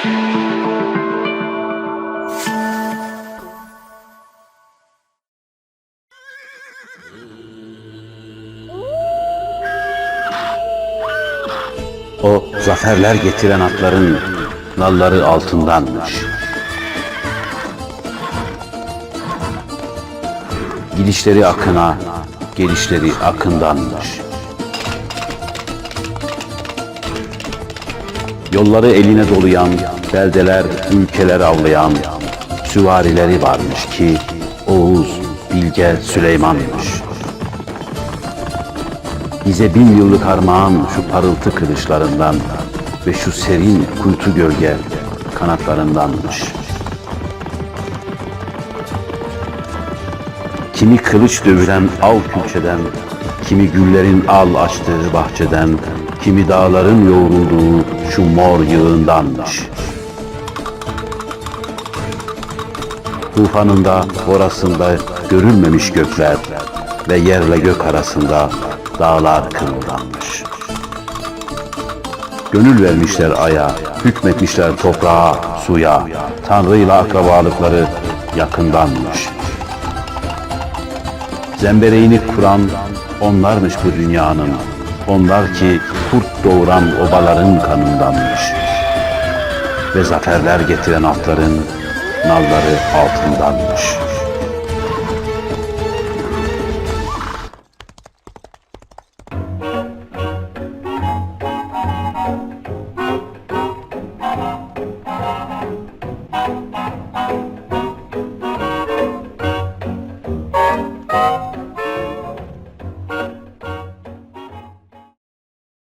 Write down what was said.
O zaferler getiren atların nalları altındanmış. Gidişleri akına, gelişleri akındanmış. Yolları eline dolayan, beldeler, ülkeler avlayan süvarileri varmış ki Oğuz, Bilge, Süleyman'mış. Bize bin yıllık armağan şu parıltı kılıçlarından ve şu serin kuytu gölge kanatlarındanmış. Kimi kılıç dövülen al külçeden, kimi güllerin al açtığı bahçeden, kimi dağların yoğrulduğu şu mor yığındanmış. Tufanında, orasında görülmemiş gökler ve yerle gök arasında dağlar kırıldanmış. Gönül vermişler aya, hükmetmişler toprağa, suya, Tanrı'yla akrabalıkları yakındanmış. Zembereğini kuran onlarmış bu dünyanın, onlar ki kurt doğuran obaların kanındanmış. Ve zaferler getiren atların nalları altındanmış.